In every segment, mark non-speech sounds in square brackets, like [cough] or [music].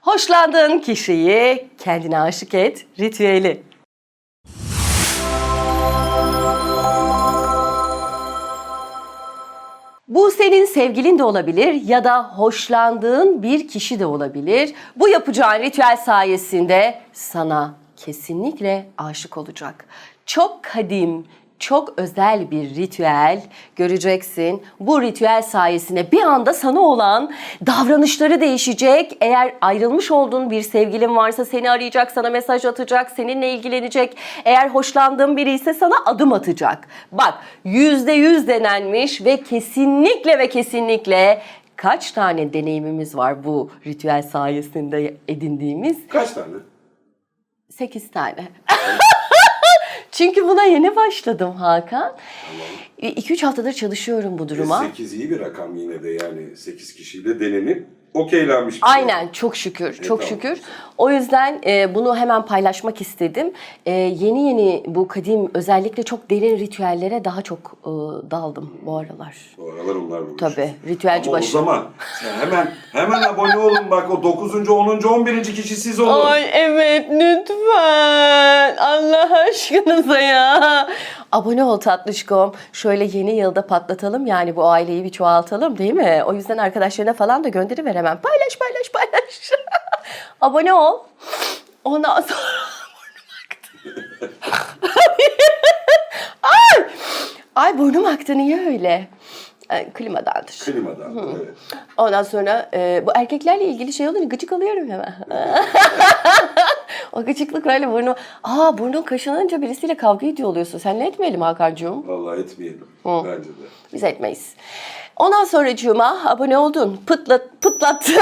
Hoşlandığın kişiyi kendine aşık et ritüeli. Bu senin sevgilin de olabilir ya da hoşlandığın bir kişi de olabilir. Bu yapacağın ritüel sayesinde sana kesinlikle aşık olacak. Çok kadim, çok özel bir ritüel göreceksin. Bu ritüel sayesinde bir anda sana olan davranışları değişecek. Eğer ayrılmış olduğun bir sevgilin varsa seni arayacak, sana mesaj atacak, seninle ilgilenecek. Eğer hoşlandığın biri ise sana adım atacak. Bak yüzde yüz denenmiş ve kesinlikle ve kesinlikle kaç tane deneyimimiz var bu ritüel sayesinde edindiğimiz? Kaç tane? 8 tane. Çünkü buna yeni başladım Hakan. 2-3 haftadır çalışıyorum bu duruma. 8 iyi bir rakam yine de yani 8 kişiyle denenip okeylenmiş bir şey. Aynen çok şükür çok tamam. şükür. O yüzden e, bunu hemen paylaşmak istedim. E, yeni yeni bu kadim özellikle çok derin ritüellere daha çok e, daldım bu aralar. Bu aralar onlar bulmuş. Tabii ritüelci Ama başı. o zaman sen hemen hemen abone olun bak o 9. 10. 11. kişi siz olun. Ay evet lütfen. Allah aşkınıza ya. Abone ol tatlışkom. Şöyle yeni yılda patlatalım yani bu aileyi bir çoğaltalım değil mi? O yüzden arkadaşlarına falan da gönderiver hemen. Paylaş paylaş paylaş. [laughs] Abone ol. Ondan sonra... [laughs] Ay! Ay burnum aktı niye öyle? Ay, klimadandır. Klimadan. Evet. Ondan sonra e, bu erkeklerle ilgili şey olunca gıcık alıyorum hemen. [laughs] öyle burnum. Aa burnun kaşınınca birisiyle kavga ediyor oluyorsun. Sen ne etmeyelim Hakan'cığım? Vallahi etmeyelim. Bence de. Biz etmeyiz. Ondan sonra Cuma abone oldun, pıtlat, pıtlattın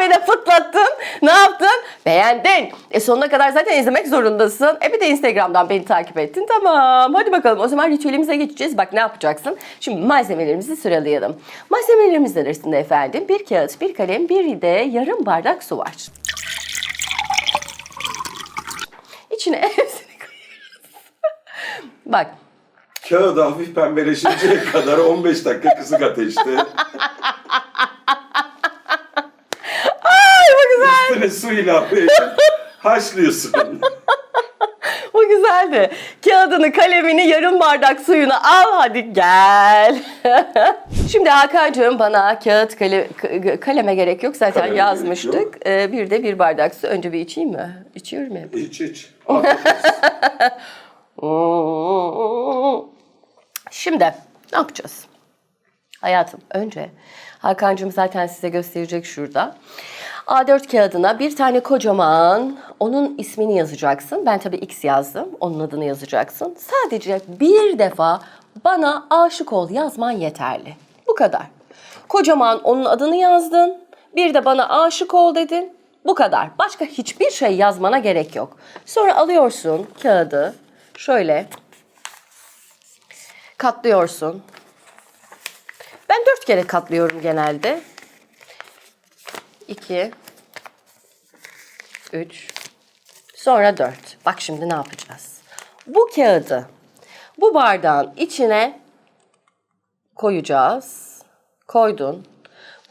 ve [laughs] de pıtlattın. Ne yaptın? Beğendin. E sonuna kadar zaten izlemek zorundasın. E bir de Instagram'dan beni takip ettin. Tamam. Hadi bakalım. O zaman ritüelimize geçeceğiz. Bak ne yapacaksın? Şimdi malzemelerimizi sıralayalım. Malzemelerimiz arasında efendim bir kağıt, bir kalem, bir de yarım bardak su var. İçine [laughs] hepsini koyuyoruz. Bak Kağıdı hafif pembeleşinceye kadar 15 dakika kısık ateşte. Ay bu güzel. Üstüne su ilave edip haşlıyorsun. [laughs] O güzeldi. Kağıdını, kalemini, yarım bardak suyunu al hadi gel. [laughs] Şimdi Hakan'cığım bana kağıt, kale, kaleme gerek yok. Zaten Kaleme yazmıştık. Ee, bir de bir bardak su. Önce bir içeyim mi? İçiyorum hep. İç iç. [laughs] Şimdi ne yapacağız? Hayatım önce Hakan'cığım zaten size gösterecek şurada. A4 kağıdına bir tane kocaman onun ismini yazacaksın. Ben tabii X yazdım. Onun adını yazacaksın. Sadece bir defa bana aşık ol yazman yeterli. Bu kadar. Kocaman onun adını yazdın. Bir de bana aşık ol dedin. Bu kadar. Başka hiçbir şey yazmana gerek yok. Sonra alıyorsun kağıdı. Şöyle katlıyorsun. Ben dört kere katlıyorum genelde. İki, üç, sonra dört. Bak şimdi ne yapacağız? Bu kağıdı bu bardağın içine koyacağız. Koydun.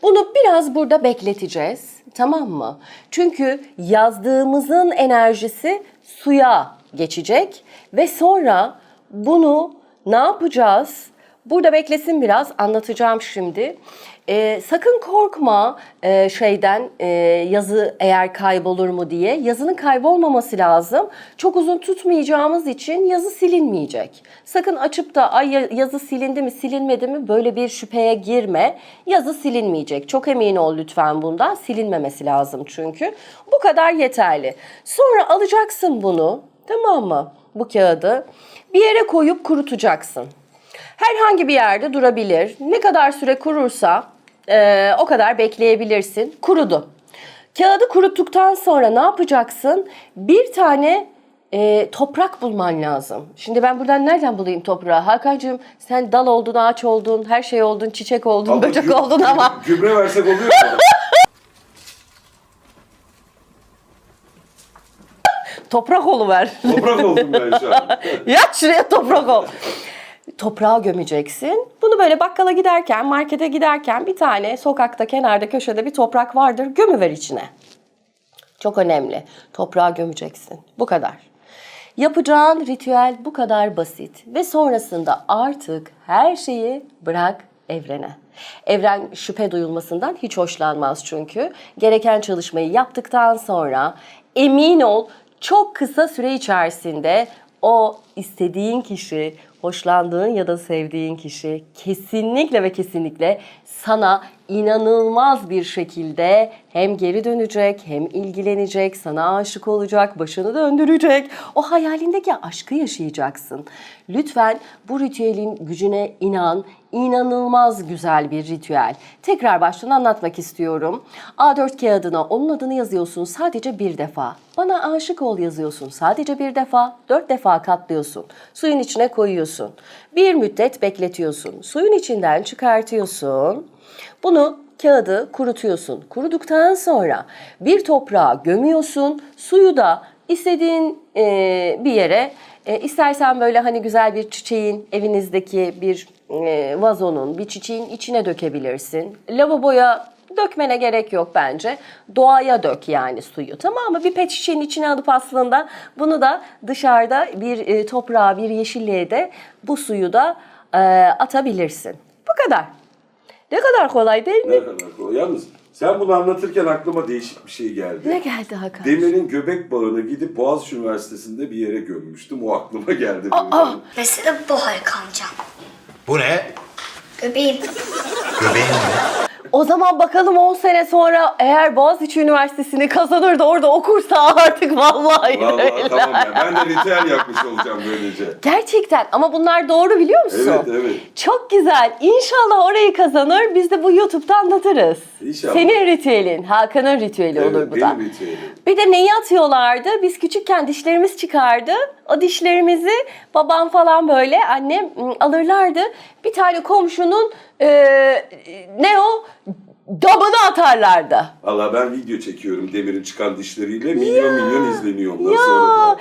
Bunu biraz burada bekleteceğiz. Tamam mı? Çünkü yazdığımızın enerjisi suya geçecek ve sonra bunu ne yapacağız? Burada beklesin biraz anlatacağım şimdi. Ee, sakın korkma e, şeyden e, yazı eğer kaybolur mu diye. Yazının kaybolmaması lazım. Çok uzun tutmayacağımız için yazı silinmeyecek. Sakın açıp da ay ya- yazı silindi mi silinmedi mi böyle bir şüpheye girme. Yazı silinmeyecek. Çok emin ol lütfen bundan. Silinmemesi lazım çünkü. Bu kadar yeterli. Sonra alacaksın bunu tamam mı? Bu kağıdı bir yere koyup kurutacaksın. Herhangi bir yerde durabilir. Ne kadar süre kurursa e, o kadar bekleyebilirsin. Kurudu. Kağıdı kuruttuktan sonra ne yapacaksın? Bir tane e, toprak bulman lazım. Şimdi ben buradan nereden bulayım toprağı? Hakan'cığım sen dal oldun, ağaç oldun, her şey oldun, çiçek oldun, Abla, böcek oldun ama Gübre versek oluyor mu? [laughs] toprak oluver. Toprak oldum ben şu an. [laughs] Yat şuraya toprak ol. [laughs] Toprağa gömeceksin. Bunu böyle bakkala giderken, markete giderken bir tane sokakta, kenarda, köşede bir toprak vardır. Gömüver içine. Çok önemli. Toprağa gömeceksin. Bu kadar. Yapacağın ritüel bu kadar basit ve sonrasında artık her şeyi bırak evrene. Evren şüphe duyulmasından hiç hoşlanmaz çünkü. Gereken çalışmayı yaptıktan sonra emin ol çok kısa süre içerisinde o istediğin kişi, hoşlandığın ya da sevdiğin kişi kesinlikle ve kesinlikle sana inanılmaz bir şekilde hem geri dönecek hem ilgilenecek, sana aşık olacak, başını döndürecek. O hayalindeki aşkı yaşayacaksın. Lütfen bu ritüelin gücüne inan. İnanılmaz güzel bir ritüel. Tekrar baştan anlatmak istiyorum. A4 kağıdına onun adını yazıyorsun sadece bir defa. Bana aşık ol yazıyorsun sadece bir defa. Dört defa katlıyorsun. Suyun içine koyuyorsun. Bir müddet bekletiyorsun. Suyun içinden çıkartıyorsun. Bunu kağıdı kurutuyorsun. Kuruduktan sonra bir toprağa gömüyorsun. Suyu da istediğin e, bir yere e, istersen böyle hani güzel bir çiçeğin evinizdeki bir e, vazonun bir çiçeğin içine dökebilirsin. Lavaboya dökmene gerek yok bence. Doğaya dök yani suyu tamam mı? Bir pet şişenin içine alıp aslında bunu da dışarıda bir e, toprağa bir yeşilliğe de bu suyu da e, atabilirsin. Bu kadar. Ne kadar kolay değil mi? Ne kadar kolay. Yalnız sen bunu anlatırken aklıma değişik bir şey geldi. Ne geldi Hakan? Demir'in göbek bağını gidip Boğaziçi Üniversitesi'nde bir yere gömmüştüm. O aklıma geldi. Aa! benim. Mesela bu Haluk amcam. Bu ne? Göbeğim. Göbeğin mi? O zaman bakalım 10 sene sonra eğer Boğaziçi Üniversitesi'ni kazanır da orada okursa artık vallahi, Vallahi tamam ya. Ben de ritüel yapmış olacağım böylece. Gerçekten ama bunlar doğru biliyor musun? Evet, evet. Çok güzel. İnşallah orayı kazanır. Biz de bu YouTube'da anlatırız. İnşallah. Senin ritüelin, Hakan'ın ritüeli olur Evet, bu da. benim ritüelim. Bir de neyi atıyorlardı? Biz küçükken dişlerimiz çıkardı. O dişlerimizi babam falan böyle annem ım, alırlardı. Bir tane komşunun e, ne o damını atarlardı. Valla ben video çekiyorum Demir'in çıkan dişleriyle. Milyon milyon izleniyor ondan Ya. sonra da.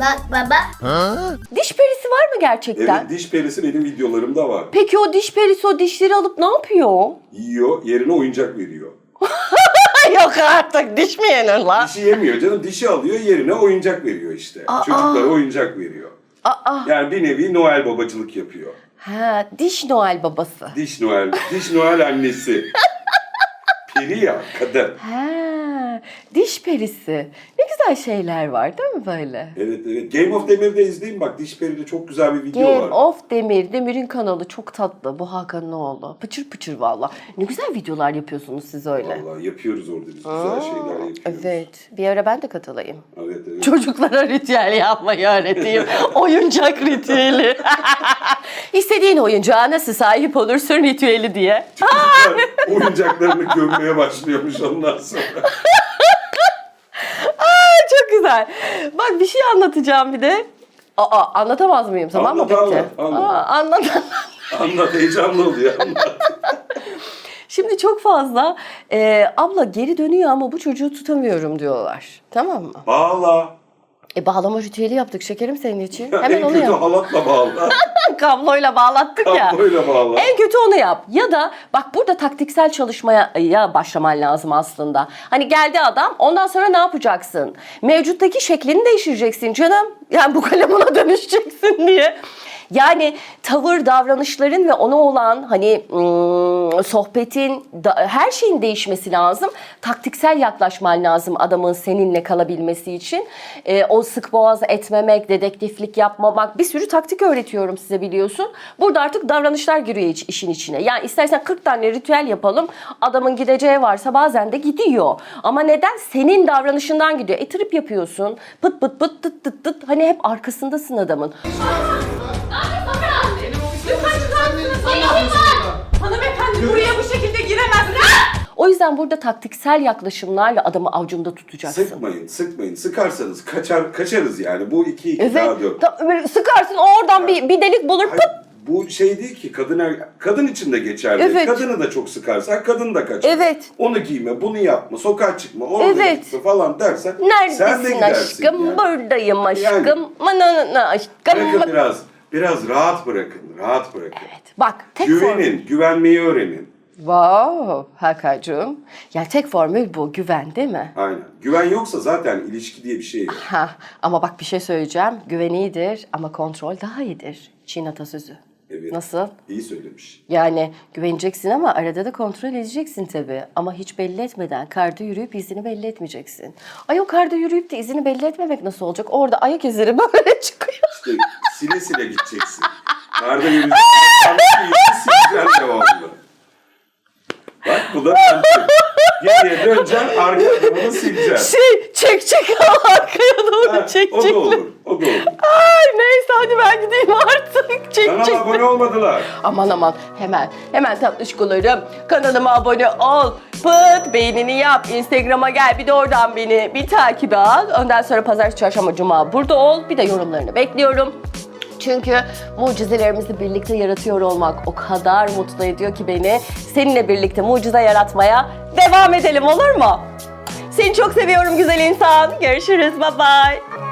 Bak baba. Diş perisi var mı gerçekten? Evet diş perisi benim videolarımda var. Peki o diş perisi o dişleri alıp ne yapıyor? Yiyor yerine oyuncak veriyor. [laughs] Yok artık diş mi yenir lan? Dişi yemiyor canım dişi alıyor yerine oyuncak veriyor işte. Çocuklara oyuncak veriyor. Aa. Yani bir nevi Noel babacılık yapıyor. Ha, diş Noel babası. Diş Noel, diş Noel annesi. [laughs] Peri ya kadın. Ha, diş perisi. Ne güzel şeyler var değil mi böyle? Evet evet. Game of Demir'de izleyin bak diş peride çok güzel bir video Game var. of Demir. Demir'in kanalı çok tatlı. Bu Hakan'ın oğlu. Pıçır pıçır valla. Ne güzel videolar yapıyorsunuz siz öyle. Vallahi yapıyoruz orada biz güzel şeyler yapıyoruz. Evet. Bir ara ben de katılayım. Evet evet. Çocuklara [laughs] ritüel yapmayı öğreteyim. [laughs] Oyuncak ritüeli. [laughs] İstediğin oyuncağa nasıl sahip olursun ritüeli diye. Çocuklar oyuncaklarını gömmeye başlıyormuş ondan sonra. Güzel. Bak bir şey anlatacağım bir de. Aa anlatamaz mıyım tamam mı Anlat, peki? anlat, anlat. Aa, anlat. Anlat heyecanlı oluyor anlat. [laughs] Şimdi çok fazla e, abla geri dönüyor ama bu çocuğu tutamıyorum diyorlar. Tamam mı? Bağla. E bağlama ritüeli yaptık şekerim senin için. Ya Hemen en onu kötü yap. halatla bağla. [laughs] Kabloyla bağlattık ya. Kabloyla bağla. En kötü onu yap. Ya da bak burada taktiksel çalışmaya ya başlaman lazım aslında. Hani geldi adam ondan sonra ne yapacaksın? Mevcuttaki şeklini değiştireceksin canım. Yani bu kalem ona [laughs] dönüşeceksin diye. Yani tavır, davranışların ve ona olan hani sohbetin, her şeyin değişmesi lazım. Taktiksel yaklaşman lazım adamın seninle kalabilmesi için. Ee, o sık boğaz etmemek, dedektiflik yapmamak bir sürü taktik öğretiyorum size biliyorsun. Burada artık davranışlar giriyor işin içine. Yani istersen 40 tane ritüel yapalım. Adamın gideceği varsa bazen de gidiyor. Ama neden? Senin davranışından gidiyor. E trip yapıyorsun. Pıt pıt pıt tıt tıt tıt. Hani hep arkasındasın adamın. Yüzden burada taktiksel yaklaşımlarla adamı avucunda tutacaksın. Sıkmayın, sıkmayın. Sıkarsanız kaçar, kaçarız yani. Bu iki iki Evet. daha dört. Ta- sıkarsın oradan bir, bir delik bulur Hayır, pıt bu şey değil ki kadın er- kadın için de geçerli. Evet. Kadını da çok sıkarsak kadın da kaçar. Evet. Onu giyme, bunu yapma, sokağa çıkma, orada Evet. gitme falan dersen sen de Neredesin gidersin. aşkım? yani. Buradayım aşkım. Yani. Manana aşkım. Bırakın biraz, biraz rahat bırakın, rahat bırakın. Evet. Bak tek. Güvenin, güvenmeyi öğrenin. Wow Hakan'cığım. Ya tek formül bu. Güven değil mi? Aynen. Güven yoksa zaten ilişki diye bir şey yok. Ha, ama bak bir şey söyleyeceğim. Güven iyidir ama kontrol daha iyidir. Çin atasözü. Evet. Nasıl? İyi söylemiş. Yani güveneceksin ama arada da kontrol edeceksin tabii. Ama hiç belli etmeden karda yürüyüp izini belli etmeyeceksin. Ay o karda yürüyüp de izini belli etmemek nasıl olacak? Orada ayak izleri [laughs] böyle çıkıyor. İşte sile sile gideceksin. Karda yürüyeceksin. Sileceksin devamlı. Bak bu da mantık. Geriye döneceksin, arka adımını sileceksin. Şey çek çek [laughs] arkaya Ha, doğru çek o çek. da olur, o da olur. Ay neyse hadi ben gideyim artık. Çek Kanala çek. abone olmadılar. Aman aman hemen hemen tatlışkularım kanalıma abone ol. Pıt beğenini yap. Instagram'a gel bir de oradan beni bir takibe al. Ondan sonra pazartesi, çarşamba, cuma burada ol. Bir de yorumlarını bekliyorum. Çünkü mucizelerimizi birlikte yaratıyor olmak o kadar mutlu ediyor ki beni. Seninle birlikte mucize yaratmaya devam edelim olur mu? Seni çok seviyorum güzel insan. Görüşürüz. Bye bye.